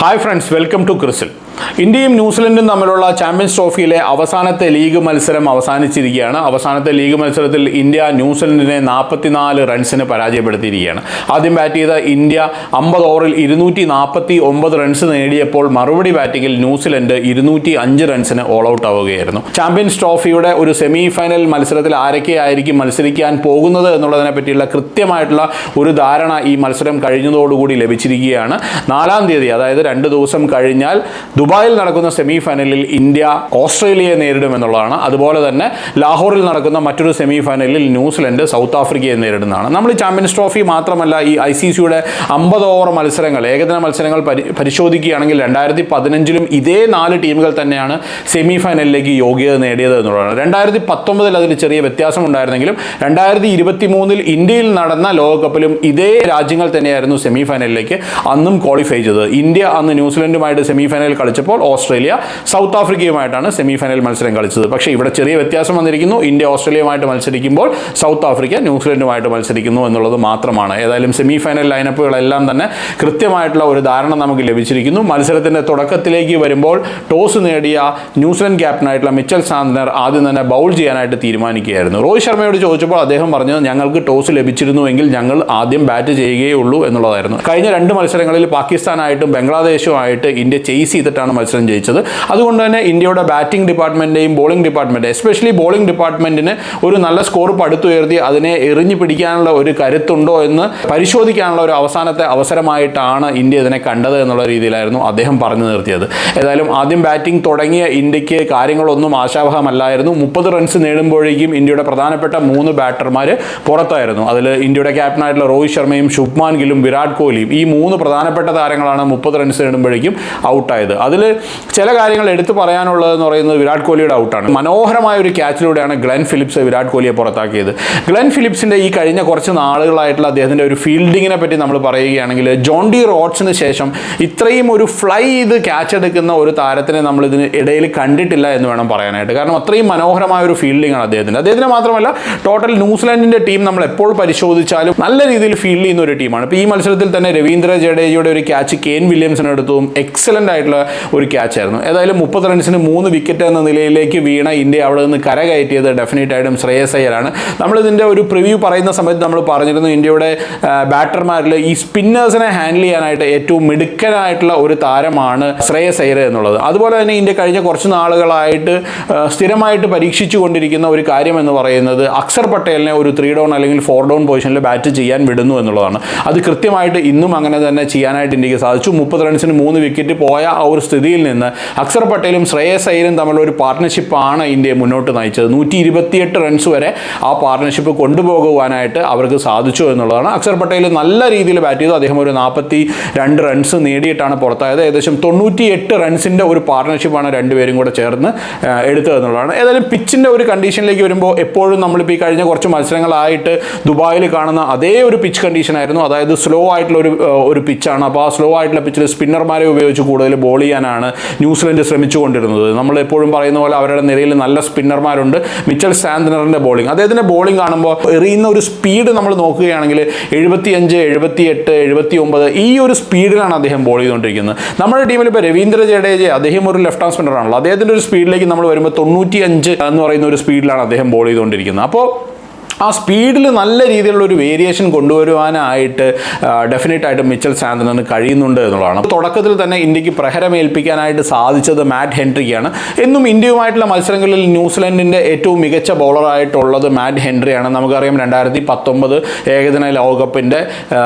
Hi friends welcome to ക്രിസിൽ ഇന്ത്യയും ന്യൂസിലൻഡും തമ്മിലുള്ള ചാമ്പ്യൻസ് ട്രോഫിയിലെ അവസാനത്തെ ലീഗ് മത്സരം അവസാനിച്ചിരിക്കുകയാണ്. അവസാനത്തെ ലീഗ് മത്സരത്തിൽ ഇന്ത്യ ന്യൂസിലൻഡിനെ നാൽപ്പത്തിനാല് റൺസിന് പരാജയപ്പെടുത്തിയിരിക്കുകയാണ്. ആദ്യം ബാറ്റ് ചെയ്ത ഇന്ത്യ അമ്പത് ഓവറിൽ ഇരുന്നൂറ്റി നാൽപ്പത്തി ഒമ്പത് റൺസ് നേടിയപ്പോൾ മറുപടി ബാറ്റിംഗിൽ ന്യൂസിലൻഡ് ഇരുന്നൂറ്റി അഞ്ച് റൺസിന് ഓൾ ഔട്ട് ആവുകയായിരുന്നു. ചാമ്പ്യൻസ് ട്രോഫിയുടെ ഒരു സെമി ഫൈനൽ മത്സരത്തിൽ ആരൊക്കെയായിരിക്കും മത്സരിക്കാൻ പോകുന്നത് എന്നുള്ളതിനെ പറ്റിയുള്ള കൃത്യമായിട്ടുള്ള ഒരു ധാരണ ഈ മത്സരം കഴിഞ്ഞതോടുകൂടി ലഭിച്ചിരിക്കുകയാണ്. നാലാം തീയതി അതായത് രണ്ട് ദിവസം കഴിഞ്ഞാൽ ദുബായിൽ നടക്കുന്ന സെമി ഫൈനലിൽ ഇന്ത്യ ഓസ്ട്രേലിയയെ നേരിടുമെന്നുള്ളതാണ്. അതുപോലെ തന്നെ ലാഹോറിൽ നടക്കുന്ന മറ്റൊരു സെമി ഫൈനലിൽ ന്യൂസിലൻഡ് സൗത്ത് ആഫ്രിക്കയെ നേരിടുന്നതാണ്. നമ്മൾ ചാമ്പ്യൻസ് ട്രോഫി മാത്രമല്ല ഈ ഐ സി സിയുടെ അമ്പത് ഓവർ മത്സരങ്ങൾ ഏകദിന മത്സരങ്ങൾ പരി പരിശോധിക്കുകയാണെങ്കിൽ രണ്ടായിരത്തി പതിനഞ്ചിലും ഇതേ നാല് ടീമുകൾ തന്നെയാണ് സെമി ഫൈനലിലേക്ക് യോഗ്യത നേടിയത് എന്നുള്ളതാണ്. രണ്ടായിരത്തി പത്തൊമ്പതിൽ അതിൽ ചെറിയ വ്യത്യാസം ഉണ്ടായിരുന്നെങ്കിലും രണ്ടായിരത്തി ഇരുപത്തി മൂന്നിൽ ഇന്ത്യയിൽ നടന്ന ലോകകപ്പിലും ഇതേ രാജ്യങ്ങൾ തന്നെയായിരുന്നു സെമി ഫൈനലിലേക്ക് അന്നും ക്വാളിഫൈ ചെയ്തത്. ഇന്ത്യ അന്ന് ന്യൂസിലൻഡുമായിട്ട് സെമി ഫൈനലിൽ കളിച്ചപ്പോൾ ഓസ്ട്രേലിയ സൗത്ത് ആഫ്രിക്കയുമായിട്ടാണ് സെമി ഫൈനൽ മത്സരം കളിച്ചത്. പക്ഷേ ഇവിടെ ചെറിയ വ്യത്യാസം വന്നിരിക്കുന്നു. ഇന്ത്യ ഓസ്ട്രേലിയയുമായിട്ട് മത്സരിക്കുമ്പോൾ സൗത്ത് ആഫ്രിക്ക ന്യൂസിലൻഡുമായിട്ട് മത്സരിക്കുന്നു എന്നുള്ളത് മാത്രമാണ്. ഏതായാലും സെമി ഫൈനൽ ലൈനപ്പുകളെല്ലാം തന്നെ കൃത്യമായിട്ടുള്ള ഒരു ധാരണ നമുക്ക് ലഭിച്ചിരിക്കുന്നു. മത്സരത്തിന്റെ തുടക്കത്തിലേക്ക് വരുമ്പോൾ ടോസ് നേടിയ ന്യൂസിലൻഡ് ക്യാപ്റ്റനായിട്ടുള്ള മിച്ചൽ സാന്തനർ ആദ്യം തന്നെ ബൗൾ ചെയ്യാനായിട്ട് തീരുമാനിക്കുകയായിരുന്നു. രോഹിത് ശർമ്മയോട് ചോദിച്ചപ്പോൾ അദ്ദേഹം പറഞ്ഞത് ഞങ്ങൾക്ക് ടോസ് ലഭിച്ചിരുന്നുവെങ്കിൽ ഞങ്ങൾ ആദ്യം ബാറ്റ് ചെയ്യുകയേ ഉള്ളൂ എന്നുള്ളതായിരുന്നു. കഴിഞ്ഞ രണ്ട് മത്സരങ്ങളിൽ പാകിസ്ഥാനായിട്ടും ബംഗ്ലാദേശുമായിട്ട് ഇന്ത്യ ചേസ് ചെയ്തിട്ടാണ് മത്സരം ജയിച്ചത്. അതുകൊണ്ട് തന്നെ ഇന്ത്യയുടെ ബാറ്റിംഗ് ഡിപ്പാർട്ട്മെന്റേയും ബോളിംഗ് ഡിപ്പാർട്ട്മെന്റ് എസ്പെഷ്യലി ബോളിംഗ് ഡിപ്പാർട്ട്മെന്റിന് ഒരു നല്ല സ്കോർ പടുത്തുയർത്തി അതിനെ എറിഞ്ഞു പിടിക്കാനുള്ള ഒരു കരുത്തുണ്ടോ എന്ന് പരിശോധിക്കാനുള്ള ഒരു അവസാനത്തെ അവസരമായിട്ടാണ് ഇന്ത്യ ഇതിനെ കണ്ടത് എന്നുള്ള രീതിയിലായിരുന്നു അദ്ദേഹം പറഞ്ഞു നിർത്തിയത്. ഏതായാലും ആദ്യം ബാറ്റിംഗ് തുടങ്ങിയ ഇന്ത്യയ്ക്ക് കാര്യങ്ങളൊന്നും ആശാവഹമല്ലായിരുന്നു. മുപ്പത് റൺസ് നേടുമ്പോഴേക്കും ഇന്ത്യയുടെ പ്രധാനപ്പെട്ട മൂന്ന് ബാറ്റർമാർ പുറത്തായിരുന്നു. അതിൽ ഇന്ത്യയുടെ ക്യാപ്റ്റനായിട്ടുള്ള രോഹിത് ശർമ്മയും ശുഭ്മാൻ ഗില്ലും വിരാട് കോഹ്ലിയും ഈ മൂന്ന് പ്രധാനപ്പെട്ട താരങ്ങളാണ് മുപ്പത് റൺസ് നേടുമ്പോഴേക്കും ഔട്ടായത്. അതിൽ ചില കാര്യങ്ങൾ എടുത്തു പറയാനുള്ളതെന്ന് പറയുന്നത് വിരാട് കോഹ്ലിയുടെ ഔട്ടാണ്. മനോഹരമായ ഒരു ക്യാച്ചിലൂടെയാണ് ഗ്ലെൻ ഫിലിപ്സ് വിരാട് കോഹ്ലിയെ പുറത്താക്കിയത്. ഗ്ലെൻ ഫിലിപ്സിന്റെ ഈ കഴിഞ്ഞ കുറച്ച് നാളുകളായിട്ടുള്ള അദ്ദേഹത്തിന്റെ ഒരു ഫീൽഡിങ്ങിനെ പറ്റി നമ്മൾ പറയുകയാണെങ്കിൽ ജോൺ ഡി റോഡ്സിന് ശേഷം ഇത്രയും ഒരു ഫ്ലൈ ചെയ്ത് ക്യാച്ച് എടുക്കുന്ന ഒരു താരത്തിനെ നമ്മൾ ഇതിന് ഇടയിൽ കണ്ടിട്ടില്ല എന്ന് വേണം പറയാനായിട്ട്. കാരണം അത്രയും മനോഹരമായ ഒരു ഫീൽഡിംഗ് ആണ് അദ്ദേഹത്തിന് അദ്ദേഹത്തിന് മാത്രമല്ല ടോട്ടൽ ന്യൂസിലാൻഡിന്റെ ടീം നമ്മൾ എപ്പോൾ പരിശോധിച്ചാലും നല്ല രീതിയിൽ ഫീൽഡ് ചെയ്യുന്ന ഒരു ടീമാണ്. ഇപ്പോൾ ഈ മത്സരത്തിൽ തന്നെ രവീന്ദ്ര ജഡേജയുടെ ഒരു ക്യാച്ച് കെയിൻ വില്യംസിന് എടുത്തും എക്സലന്റ് ആയിട്ടുള്ള ഒരു ക്യാച്ച് ആയിരുന്നു. ഏതായാലും മുപ്പത് റൺസിന് മൂന്ന് വിക്കറ്റ് എന്ന നിലയിലേക്ക് വീണ ഇന്ത്യ അവിടെ നിന്ന് കരകയറ്റിയത് ഡെഫിനറ്റ് ആയിട്ടും ശ്രേയസ് അയ്യരാണ്. നമ്മളിതിന്റെ ഒരു പ്രിവ്യൂ പറയുന്ന സമയത്ത് നമ്മൾ പറഞ്ഞിരുന്നു ഇന്ത്യയുടെ ബാറ്റർമാരിൽ ഈ സ്പിന്നേഴ്സിനെ ഹാൻഡിൽ ചെയ്യാനായിട്ട് ഏറ്റവും മിടുക്കനായിട്ടുള്ള ഒരു താരമാണ് ശ്രേയസ് അയ്യർ എന്നുള്ളത്. അതുപോലെ തന്നെ ഇന്ത്യ കഴിഞ്ഞ കുറച്ച് നാളുകളായിട്ട് സ്ഥിരമായിട്ട് പരീക്ഷിച്ചു കൊണ്ടിരിക്കുന്ന ഒരു കാര്യം എന്ന് പറയുന്നത് അക്സർ പട്ടേലിനെ ഒരു ത്രീ ഡൗൺ അല്ലെങ്കിൽ ഫോർ ഡൗൺ പൊസിഷനിൽ ബാറ്റ് ചെയ്യാൻ വിടുന്നു എന്നുള്ളതാണ്. അത് കൃത്യമായിട്ട് ഇന്നും അങ്ങനെ തന്നെ ചെയ്യാനായിട്ട് ഇന്ത്യയ്ക്ക് സാധിച്ചു. മുപ്പത് റൺസിന് മൂന്ന് വിക്കറ്റ് പോയ ആ ഒരു സ്ഥിതിയിൽ നിന്ന് അക്സർ പട്ടേലും ശ്രേയസ് അയ്യരും തമ്മിലുള്ള ഒരു പാർട്ട്ണർഷിപ്പാണ് ഇന്ത്യയെ മുന്നോട്ട് നയിച്ചത്. നൂറ്റി ഇരുപത്തിയെട്ട് റൺസ് വരെ ആ പാർട്ട്ണർഷിപ്പ് കൊണ്ടുപോകുവാനായിട്ട് അവർക്ക് സാധിച്ചു എന്നുള്ളതാണ്. അക്സർ പട്ടേൽ നല്ല രീതിയിൽ ബാറ്റ് ചെയ്തു. അദ്ദേഹം ഒരു നാൽപ്പത്തി രണ്ട് റൺസ് നേടിയിട്ടാണ് പുറത്തായത്. ഏകദേശം തൊണ്ണൂറ്റി എട്ട് റൺസിന്റെ ഒരു പാർട്ട്ണർഷിപ്പാണ് രണ്ടുപേരും കൂടെ ചേർന്ന് എടുത്തത് എന്നുള്ളതാണ്. ഏതായാലും പിച്ചിന്റെ ഒരു കണ്ടീഷനിലേക്ക് വരുമ്പോൾ എപ്പോഴും നമ്മളിപ്പോൾ ഈ കഴിഞ്ഞ കുറച്ച് മത്സരങ്ങളായിട്ട് ദുബായിൽ കാണുന്ന അതേ ഒരു പിച്ച് കണ്ടീഷനായിരുന്നു അതായത് സ്ലോ ആയിട്ടുള്ള ഒരു ഒരു പിച്ചാണ് അപ്പോൾ ആ സ്ലോ ആയിട്ടുള്ള പിച്ചിൽ സ്പിന്നർമാരെ ഉപയോഗിച്ച് കൂടുതൽ ബോൾ ചെയ്യാനാണ് ന്യൂസിലൻഡ് ശ്രമിച്ചുകൊണ്ടിരുന്നത്. നമ്മൾ എപ്പോഴും പറയുന്ന പോലെ അവരുടെ നിരയിൽ നല്ല സ്പിന്നർമാരുണ്ട്. മിച്ചൽ സാന്തനറിന്റെ ബോളിംഗ്. അദ്ദേഹത്തിന്റെ ബോളിംഗ് കാണുമ്പോൾ എറിയുന്ന ഒരു സ്പീഡ് നമ്മൾ നോക്കുകയാണെങ്കിൽ എഴുപത്തിയഞ്ച് എഴുപത്തി എട്ട് എഴുപത്തി ഒമ്പത് ഈ ഒരു സ്പീഡിലാണ് അദ്ദേഹം ബോൾ ചെയ്തുകൊണ്ടിരിക്കുന്നത്. നമ്മുടെ ടീമിൽ ഇപ്പോൾ രവീന്ദ്ര ജഡേജ അദ്ദേഹം ഒരു ലെഫ്റ്റ് ഹാൻഡ് സ്പിന്നറാണല്ലോ. അദ്ദേഹത്തിന്റെ ഒരു സ്പീഡിലേക്ക് നമ്മൾ വരുമ്പോൾ തൊണ്ണൂറ്റി അഞ്ച് എന്ന് പറയുന്ന ഒരു സ്പീഡിലാണ് അദ്ദേഹം ബോൾ ചെയ്തുകൊണ്ടിരിക്കുന്നത്. അപ്പോൾ ആ സ്പീഡിൽ നല്ല രീതിയിലുള്ള ഒരു വേരിയേഷൻ കൊണ്ടുവരുവാനായിട്ട് ഡെഫിനറ്റ് ആയിട്ട് മിച്ചൽ സാന്തനന് കഴിയുന്നുണ്ട് എന്നുള്ളതാണ്. തുടക്കത്തിൽ തന്നെ ഇന്ത്യയ്ക്ക് പ്രഹരമേൽപ്പിക്കാനായിട്ട് സാധിച്ചത് മാറ്റ് ഹെൻറിക്കാണ് എന്നും ഇന്ത്യയുമായിട്ടുള്ള മത്സരങ്ങളിൽ ന്യൂസിലൻഡിന്റെ ഏറ്റവും മികച്ച ബോളറായിട്ടുള്ളത് മാറ്റ് ഹെൻറിയാണ് നമുക്കറിയാം രണ്ടായിരത്തി പത്തൊമ്പത് ഏകദിന ലോകകപ്പിന്റെ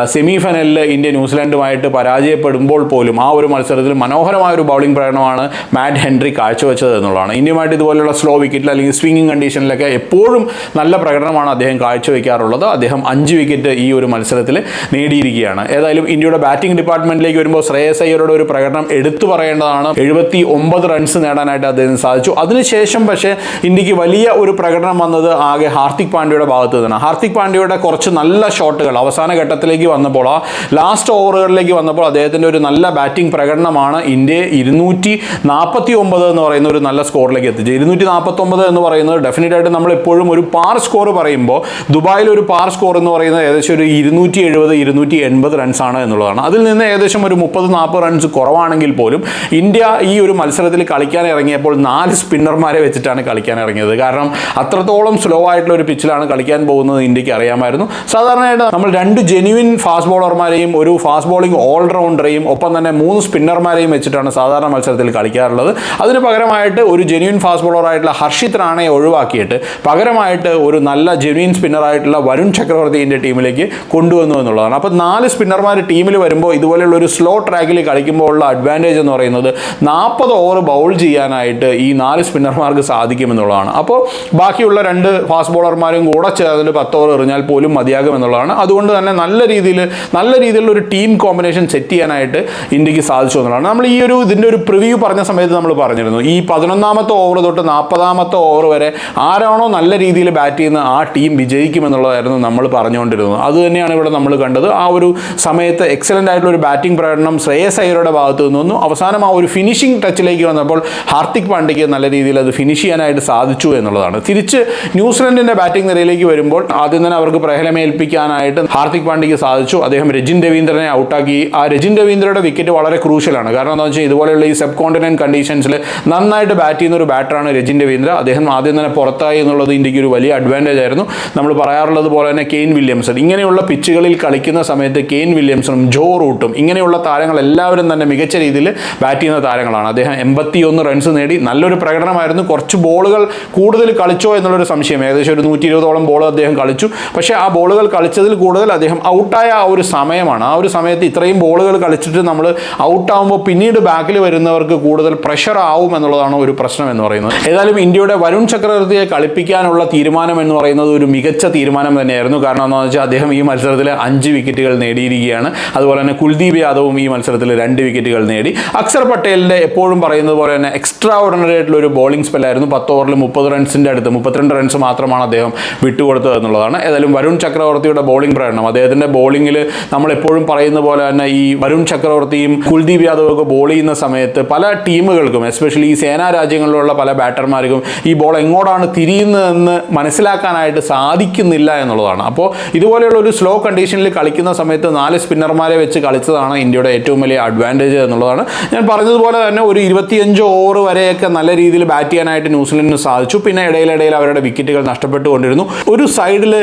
സെമി ഫൈനലിൽ ഇന്ത്യ ന്യൂസിലൻഡുമായിട്ട് പരാജയപ്പെടുമ്പോൾ പോലും ആ ഒരു മത്സരത്തിൽ മനോഹരമായ ഒരു ബൗളിംഗ് പ്രകടനമാണ് മാറ്റ് ഹെൻറി കാഴ്ചവെച്ചത് എന്നുള്ളതാണ്. ഇന്ത്യയുമായിട്ട് ഇതുപോലെയുള്ള സ്ലോ വിക്കറ്റിൽ അല്ലെങ്കിൽ സ്വിംഗിങ് കണ്ടീഷനിലൊക്കെ എപ്പോഴും നല്ല പ്രകടനമാണ് അദ്ദേഹം കാഴ്ചവെക്കാറുള്ളത്. അദ്ദേഹം അഞ്ച് വിക്കറ്റ് ഈ ഒരു മത്സരത്തിൽ നേടിയിരിക്കുകയാണ്. ഏതായാലും ഇന്ത്യയുടെ ബാറ്റിംഗ് ഡിപ്പാർട്ട്മെന്റിലേക്ക് വരുമ്പോൾ ശ്രേയസ് അയ്യരുടെ ഒരു പ്രകടനം എടുത്തു പറയേണ്ടതാണ്. എഴുപത്തി ഒമ്പത് റൺസ് നേടാനായിട്ട് അദ്ദേഹം സാധിച്ചു. അതിനുശേഷം പക്ഷേ ഇന്ത്യയ്ക്ക് വലിയ ഒരു പ്രകടനം വന്നത് ആകെ ഹാർദിക് പാണ്ഡ്യയുടെ ഭാഗത്ത് നിന്നാണ്. ഹാർദിക് പാണ്ഡ്യയുടെ കുറച്ച് നല്ല ഷോട്ടുകൾ അവസാന ഘട്ടത്തിലേക്ക് വന്നപ്പോൾ ആ ലാസ്റ്റ് ഓവറുകളിലേക്ക് വന്നപ്പോൾ അദ്ദേഹത്തിന്റെ ഒരു നല്ല ബാറ്റിംഗ് പ്രകടനമാണ് ഇന്ത്യ ഇരുന്നൂറ്റി നാൽപ്പത്തി ഒമ്പത് എന്ന് പറയുന്ന ഒരു നല്ല സ്കോറിലേക്ക് എത്തിച്ചത് ഇരുന്നൂറ്റി നാൽപ്പത്തി ഒമ്പത് എന്ന് പറയുന്നത് ഡെഫിനറ്റായിട്ട് നമ്മൾ എപ്പോഴും ഒരു പാർ സ്കോർ പറയുമ്പോൾ വരുമ്പോൾ ദുബായിൽ ഒരു പാർ സ്കോർ എന്ന് പറയുന്നത് ഏകദേശം ഒരു ഇരുന്നൂറ്റി എഴുപത് ഇരുന്നൂറ്റി എൺപത് റൺസ് ആണ് എന്നുള്ളതാണ്. അതിൽ നിന്ന് ഏകദേശം ഒരു മുപ്പത് നാൽപ്പത് റൺസ് കുറവാണെങ്കിൽ പോലും ഇന്ത്യ ഈ ഒരു മത്സരത്തിൽ കളിക്കാൻ ഇറങ്ങിയപ്പോൾ നാല് സ്പിന്നർമാരെ വെച്ചിട്ടാണ് കളിക്കാൻ ഇറങ്ങിയത്. കാരണം അത്രത്തോളം സ്ലോ ആയിട്ടുള്ള ഒരു പിച്ചിലാണ് കളിക്കാൻ പോകുന്നത് ഇന്ത്യയ്ക്ക് അറിയാമായിരുന്നു. സാധാരണയായിട്ട് നമ്മൾ രണ്ട് ജെന്യുവിൻ ഫാസ്റ്റ് ബോളർമാരെയും ഒരു ഫാസ്റ്റ് ബോളിംഗ് ഓൾറൗണ്ടറെയും ഒപ്പം തന്നെ മൂന്ന് സ്പിന്നർമാരെയും വെച്ചിട്ടാണ് സാധാരണ മത്സരത്തിൽ കളിക്കാറുള്ളത്. അതിന് പകരമായിട്ട് ഒരു ജെന്യുവിൻ ഫാസ്റ്റ് ബോളറായിട്ടുള്ള ഹർഷിത് റാണയെ ഒഴിവാക്കിയിട്ട് പകരമായിട്ട് ഒരു നല്ല ജെന്യുവിൻ സ്പിന്നറായിട്ടുള്ള വരുൺ ചക്രവർത്തി ഇന്ത്യ ടീമിലേക്ക് കൊണ്ടുവന്നു എന്നുള്ളതാണ്. അപ്പോൾ നാല് സ്പിന്നർമാർ ടീമിൽ വരുമ്പോൾ ഇതുപോലെയുള്ള ഒരു സ്ലോ ട്രാക്കിൽ കളിക്കുമ്പോൾ ഉള്ള അഡ്വാന്റേജ് എന്ന് പറയുന്നത് നാൽപ്പത് ഓവർ ബൗൾ ചെയ്യാനായിട്ട് ഈ നാല് സ്പിന്നർമാർക്ക് സാധിക്കുമെന്നുള്ളതാണ് അപ്പോൾ ബാക്കിയുള്ള രണ്ട് ഫാസ്റ്റ് ബോളർമാരും കൂടെ ചേർന്നിട്ട് പത്ത് ഓവർ എറിഞ്ഞാൽ പോലും മതിയാകും എന്നുള്ളതാണ്. അതുകൊണ്ട് തന്നെ നല്ല രീതിയിൽ നല്ല രീതിയിലുള്ള ഒരു ടീം കോമ്പിനേഷൻ സെറ്റ് ചെയ്യാനായിട്ട് ഇന്ത്യയ്ക്ക് സാധിച്ചു എന്നുള്ളതാണ്. നമ്മൾ ഈ ഒരു ഇതിന്റെ ഒരു പ്രിവ്യൂ പറഞ്ഞ സമയത്ത് നമ്മൾ പറഞ്ഞിരുന്നു. ഈ പതിനൊന്നാമത്തെ ഓവർ തൊട്ട് നാൽപ്പതാമത്തെ ഓവർ വരെ ആരാണോ നല്ല രീതിയിൽ ബാറ്റ് ചെയ്യുന്ന ആ ടീം വിജയിക്കുമെന്നുള്ളതായിരുന്നു നമ്മൾ പറഞ്ഞുകൊണ്ടിരുന്നത്. അതുതന്നെയാണ് ഇവിടെ നമ്മൾ കണ്ടത്. ആ ഒരു സമയത്ത് എക്സലന്റ് ആയിട്ടുള്ള ഒരു ബാറ്റിംഗ് പ്രകടനം ശ്രേയസ് അയ്യരുടെ ഭാഗത്തു നിന്ന് അവസാനം ആ ഒരു ഫിനിഷിംഗ് ടച്ചിലേക്ക് വന്നപ്പോൾ ഹാർദിക് പാണ്ഡ്യയ്ക്ക് നല്ല രീതിയിൽ അത് ഫിനിഷ് ചെയ്യാനായിട്ട് സാധിച്ചു എന്നുള്ളതാണ്. തിരിച്ച് ന്യൂസിലൻഡിന്റെ ബാറ്റിംഗ് നിരയിലേക്ക് വരുമ്പോൾ ആദ്യം തന്നെ അവർക്ക് പ്രഹലമേൽപ്പിക്കാനായിട്ട് ഹാർദിക് പാണ്ഡ്യയ്ക്ക് സാധിച്ചു. അദ്ദേഹം രജിൻ രവീന്ദ്രനെ ഔട്ടാക്കി. ആ രജിൻ രവീന്ദ്രയുടെ വിക്കറ്റ് വളരെ ക്രൂഷ്യലാണ് കാരണം എന്താണെന്ന് വെച്ചാൽ ഇതുപോലെയുള്ള ഈ സബ് കോണ്ടിനെന്റ് കണ്ടീഷൻസിൽ നന്നായിട്ട് ബാറ്റ് ചെയ്യുന്ന ഒരു ബാറ്ററാണ് രജിൻ രവീന്ദ്ര. അദ്ദേഹം ആദ്യം തന്നെ പുറത്തായി എന്നുള്ളത് ഇന്ത്യയ്ക്ക് ഒരു വലിയ അഡ്വാന്റേജ് ആയിരുന്നു. നമ്മൾ പറയാറുള്ളത് പോലെ തന്നെ കെയിൻ വില്യംസൺ. ഇങ്ങനെയുള്ള പിച്ചുകളിൽ കളിക്കുന്ന സമയത്ത് കെയിൻ വില്യംസണും ജോ റൂട്ടും ഇങ്ങനെയുള്ള താരങ്ങൾ എല്ലാവരും തന്നെ മികച്ച രീതിയിൽ ബാറ്റ് ചെയ്യുന്ന താരങ്ങളാണ്. അദ്ദേഹം എൺപത്തിയൊന്ന് റൺസ് നേടി. നല്ലൊരു പ്രകടനമായിരുന്നു. കുറച്ച് ബോളുകൾ കൂടുതൽ കളിച്ചോ എന്നുള്ളൊരു സംശയം. ഏകദേശം ഒരു നൂറ്റി ഇരുപതോളം ബോൾ അദ്ദേഹം കളിച്ചു. പക്ഷേ ആ ബോളുകൾ കളിച്ചതിൽ കൂടുതൽ അദ്ദേഹം ഔട്ടായ ആ ഒരു സമയമാണ്. ആ ഒരു സമയത്ത് ഇത്രയും ബോളുകൾ കളിച്ചിട്ട് നമ്മൾ ഔട്ടാകുമ്പോൾ പിന്നീട് ബാക്കിൽ വരുന്നവർക്ക് കൂടുതൽ പ്രഷർ ആവും എന്നുള്ളതാണ് ഒരു പ്രശ്നം എന്ന് പറയുന്നത്. ഏതായാലും ഇന്ത്യയുടെ വരുൺ ചക്രവർത്തിയെ കളിപ്പിക്കാനുള്ള തീരുമാനം എന്ന് പറയുന്നത് മികച്ച തീരുമാനം തന്നെയായിരുന്നു. കാരണം എന്താണെന്ന് വെച്ചാൽ അദ്ദേഹം ഈ മത്സരത്തിൽ അഞ്ച് വിക്കറ്റുകൾ നേടിയിരിക്കുകയാണ്. അതുപോലെ തന്നെ കുൽദീപ് യാദവും ഈ മത്സരത്തിൽ രണ്ട് വിക്കറ്റുകൾ നേടി. അക്സർ പട്ടേലിന്റെ എപ്പോഴും പറയുന്നത് പോലെ തന്നെ എക്സ്ട്രാ ഓർഡിനറി ആയിട്ടുള്ള ഒരു ബോളിംഗ് സ്പെല്ലായിരുന്നു പത്ത് ഓവറിൽ മുപ്പത് റൺസിന്റെ അടുത്ത് മുപ്പത്തിരണ്ട് റൺസ് മാത്രമാണ് അദ്ദേഹം വിട്ടുകൊടുത്തത് എന്നുള്ളതാണ്. ഏതായാലും വരുൺ ചക്രവർത്തിയുടെ ബോളിംഗ് പ്രകടനം. അദ്ദേഹത്തിന്റെ ബോളിങ്ങിൽ നമ്മൾ എപ്പോഴും പറയുന്ന പോലെ തന്നെ ഈ വരുൺ ചക്രവർത്തിയും കുൽദീപ് യാദവും ഒക്കെ ബോൾ ചെയ്യുന്ന സമയത്ത് പല ടീമുകൾക്കും എസ്പെഷ്യലി ഈ സേനാ രാജ്യങ്ങളിലുള്ള പല ബാറ്റർമാർക്കും ഈ ബോൾ എങ്ങോട്ടാണ് തിരിയുന്നതെന്ന് മനസ്സിലാക്കാനായിട്ട് സാധിക്കുന്നില്ല എന്നുള്ളതാണ്. അപ്പോൾ ഇതുപോലെയുള്ള ഒരു സ്ലോ കണ്ടീഷനിൽ കളിക്കുന്ന സമയത്ത് നാല് സ്പിന്നർമാരെ വെച്ച് കളിച്ചതാണ് ഇന്ത്യയുടെ ഏറ്റവും വലിയ അഡ്വാന്റേജ് എന്നുള്ളതാണ്. ഞാൻ പറഞ്ഞതുപോലെ തന്നെ ഒരു ഇരുപത്തിയഞ്ച് ഓവർ വരെയൊക്കെ നല്ല രീതിയിൽ ബാറ്റ് ചെയ്യാനായിട്ട് ന്യൂസിലൻഡിന് സാധിച്ചു. പിന്നെ ഇടയിലിടയിൽ അവരുടെ വിക്കറ്റുകൾ നഷ്ടപ്പെട്ടുകൊണ്ടിരുന്നു. ഒരു സൈഡിൽ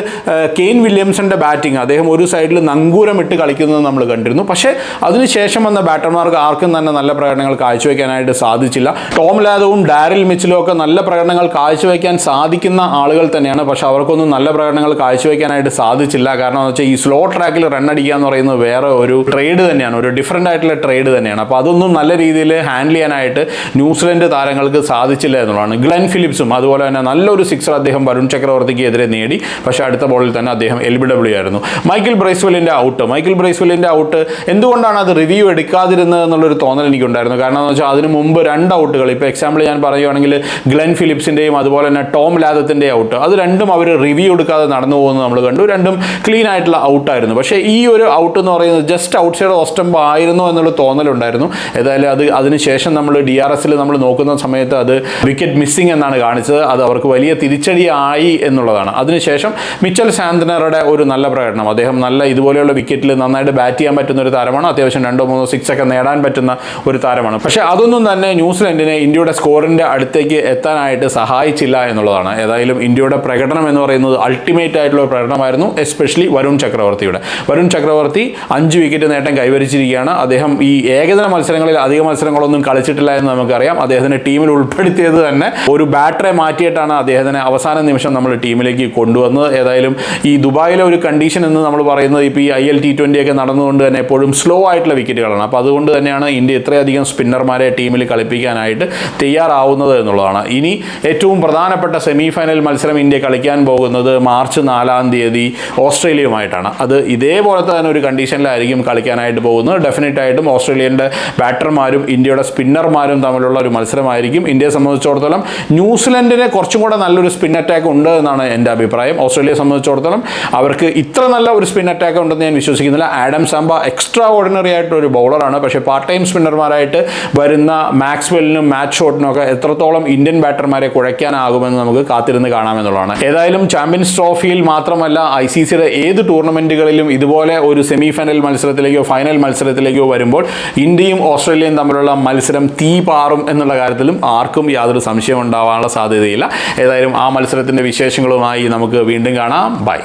കെയിൻ വില്യംസന്റെ ബാറ്റിംഗ് അദ്ദേഹം ഒരു സൈഡിൽ നങ്കൂരം ഇട്ട് കളിക്കുന്നത് നമ്മൾ കണ്ടിരുന്നു. പക്ഷേ അതിനുശേഷം വന്ന ബാറ്റർമാർക്ക് ആർക്കും തന്നെ നല്ല പ്രകടനങ്ങൾ കാഴ്ചവെക്കാനായിട്ട് സാധിച്ചില്ല. ടോം ലാദവും ഡാരിൽ മിച്ചിലും ഒക്കെ നല്ല പ്രകടനങ്ങൾ കാഴ്ചവെക്കാൻ സാധിക്കുന്ന ആളുകൾ തന്നെയാണ്. പക്ഷേ അവർക്കൊന്നും നല്ല പ്രകടനങ്ങൾ കാഴ്ചവെക്കാനായിട്ട് സാധിച്ചില്ല. കാരണം എന്ന് വെച്ചാൽ ഈ സ്ലോ ട്രാക്കിൽ റൺ അടിക്കുക എന്ന് പറയുന്നത് വേറെ ഒരു ട്രേഡ് തന്നെയാണ്. ഒരു ഡിഫറെന്റ് ആയിട്ടുള്ള ട്രേഡ് തന്നെയാണ്. അപ്പോൾ അതൊന്നും നല്ല രീതിയിൽ ഹാൻഡിൽ ചെയ്യാനായിട്ട് ന്യൂസിലൻഡ് താരങ്ങൾക്ക് സാധിച്ചില്ല എന്നുള്ളതാണ്. ഗ്ലെൻ ഫിലിപ്സും അതുപോലെ തന്നെ നല്ലൊരു സിക്സർ അദ്ദേഹം വരുൺ ചക്രവർത്തിക്ക് എതിരെ നേടി. പക്ഷേ അടുത്ത ബോളിൽ തന്നെ അദ്ദേഹം എൽ ബി ഡബ്ല്യു ആയിരുന്നു. മൈക്കിൾ ബ്രൈസ്വെല്ലിന്റെ ഔട്ട് മൈക്കിൾ ബ്രൈസ്വെല്ലിന്റെ ഔട്ട് എന്തുകൊണ്ടാണ് അത് റിവ്യൂ എടുക്കാതിരുന്നത് എന്നുള്ളൊരു തോന്നൽ എനിക്കുണ്ടായിരുന്നു. കാരണം എന്ന് വെച്ചാൽ അതിന് മുമ്പ് രണ്ട് ഔട്ടുകൾ ഇപ്പോൾ എക്സാമ്പിൾ ഞാൻ പറയുകയാണെങ്കിൽ ഗ്ലെൻ ഫിലിപ്സിന്റെയും അതുപോലെ തന്നെ ടോം ലാദത്തിന്റെ ഔട്ട് അത് രണ്ടും അവർ റിവ്യൂ എടുക്കാതെ നടന്നു പോകുന്നത് നമ്മൾ കണ്ടു. രണ്ടും ക്ലീൻ ആയിട്ടുള്ള ഔട്ടായിരുന്നു പക്ഷേ ഈ ഒരു ഔട്ട് എന്ന് പറയുന്നത് ജസ്റ്റ് ഔട്ട് സൈഡ് ഓസ്റ്റംബ് ആയിരുന്നു എന്നുള്ള തോന്നലുണ്ടായിരുന്നു. ഏതായാലും അത് അതിനുശേഷം നമ്മൾ ഡി ആർ എസിൽ നമ്മൾ നോക്കുന്ന സമയത്ത് അത് വിക്കറ്റ് മിസ്സിംഗ് എന്നാണ് കാണിച്ചത്. അത് അവർക്ക് വലിയ തിരിച്ചടിയായി എന്നുള്ളതാണ്. അതിനുശേഷം മിച്ചൽ സാന്തനറുടെ ഒരു നല്ല പ്രകടനം. അദ്ദേഹം നല്ല ഇതുപോലെയുള്ള വിക്കറ്റിൽ നന്നായിട്ട് ബാറ്റ് ചെയ്യാൻ പറ്റുന്ന ഒരു താരമാണ്. അത്യാവശ്യം രണ്ടോ മൂന്നോ സിക്സ് ഒക്കെ നേടാൻ പറ്റുന്ന ഒരു താരമാണ്. പക്ഷേ അതൊന്നും തന്നെ ന്യൂസിലൻഡിനെ ഇന്ത്യയുടെ സ്കോറിന്റെ അടുത്തേക്ക് എത്താനായിട്ട് സഹായിച്ചില്ല എന്നുള്ളതാണ്. ഏതായാലും ഇന്ത്യയുടെ പ്രകടനം എന്ന് പറയുന്നത് അൾട്ടിമേറ്റ് ആയിട്ടുള്ള പ്രകടനമായിരുന്നു എസ്പെഷ്യലി വരുൺ ചക്രവർത്തിയുടെ. വരുൺ ചക്രവർത്തി അഞ്ച് വിക്കറ്റ് നേട്ടം കൈവരിച്ചിരിക്കുകയാണ്. അദ്ദേഹം ഈ ഏകദിന മത്സരങ്ങളിൽ അധിക മത്സരങ്ങളൊന്നും കളിച്ചിട്ടില്ല എന്ന് നമുക്കറിയാം. അദ്ദേഹത്തിന് ടീമിൽ ഉൾപ്പെടുത്തിയത് തന്നെ ഒരു ബാറ്ററെ മാറ്റിയിട്ടാണ് അദ്ദേഹത്തിനെ അവസാന നിമിഷം നമ്മൾ ടീമിലേക്ക് കൊണ്ടുവന്നത്. ഏതായാലും ഈ ദുബായിലെ ഒരു കണ്ടീഷൻ എന്ന് നമ്മൾ പറയുന്നത് ഇപ്പോൾ ഈ ഐ എൽ ടി ട്വന്റി ഒക്കെ നടന്നുകൊണ്ട് തന്നെ എപ്പോഴും സ്ലോ ആയിട്ടുള്ള വിക്കറ്റുകളാണ് അപ്പോൾ അതുകൊണ്ട് തന്നെയാണ് ഇന്ത്യ ഇത്രയധികം സ്പിന്നർമാരെ ടീമിൽ കളിപ്പിക്കാനായിട്ട് തയ്യാറാവുന്നത് എന്നുള്ളതാണ്. ഇനി ഏറ്റവും പ്രധാനപ്പെട്ട സെമി ഫൈനൽ മത്സരം ഇന്ത്യ കളിക്കാൻ പോകുന്നത് മാർച്ച് നാലാം തീയതി ഓസ്ട്രേലിയയുമായിട്ടാണ്. അത് ഇതേപോലത്തെ തന്നെ ഒരു കണ്ടീഷനിലായിരിക്കും കളിക്കാനായിട്ട് പോകുന്നത്. ഡെഫിനറ്റ് ആയിട്ടും ഓസ്ട്രേലിയന്റെ ബാറ്റർമാരും ഇന്ത്യയുടെ സ്പിന്നർമാരും തമ്മിലുള്ള ഒരു മത്സരമായിരിക്കും. ഇന്ത്യയെ സംബന്ധിച്ചിടത്തോളം ന്യൂസിലൻഡിന് കുറച്ചും കൂടെ നല്ലൊരു സ്പിൻ അറ്റാക്ക് ഉണ്ട് എന്നാണ് എന്റെ അഭിപ്രായം. ഓസ്ട്രേലിയയെ സംബന്ധിച്ചിടത്തോളം അവർക്ക് ഇത്ര നല്ല ഒരു സ്പിൻ അറ്റാക്ക് ഉണ്ടെന്ന് ഞാൻ വിശ്വസിക്കുന്നില്ല. ആഡം സാമ്പ എക്സ്ട്രാ ഓർഡിനറി ആയിട്ടൊരു ബൗളറാണ് പക്ഷേ പാർട്ട് ടൈം സ്പിന്നർമാരായിട്ട് വരുന്ന മാക്സ്വെല്ലിനും മാച്ച് ഷോട്ടിനും ഒക്കെ എത്രത്തോളം ഇന്ത്യൻ ബാറ്റർമാരെ കുഴയ്ക്കാനാകുമെന്ന് നമുക്ക് കാത്തിരുന്ന് കാണാമെന്നുള്ളതാണ് ഏതായാലും ചാമ്പ്യൻസ് ട്രോഫിയിൽ മാത്രമല്ല ഐ സി സിയുടെ ഏത് ടൂർണമെന്റുകളിലും ഇതുപോലെ ഒരു സെമി ഫൈനൽ മത്സരത്തിലേക്കോ ഫൈനൽ മത്സരത്തിലേക്കോ വരുമ്പോൾ ഇന്ത്യയും ഓസ്ട്രേലിയയും തമ്മിലുള്ള മത്സരം തീ പാറും എന്നുള്ള കാര്യത്തിലും ആർക്കും യാതൊരു സംശയം ഉണ്ടാവാനുള്ള സാധ്യതയില്ല. ഏതായാലും ആ മത്സരത്തിന്റെ വിശേഷങ്ങളുമായി നമുക്ക് വീണ്ടും കാണാം. ബൈ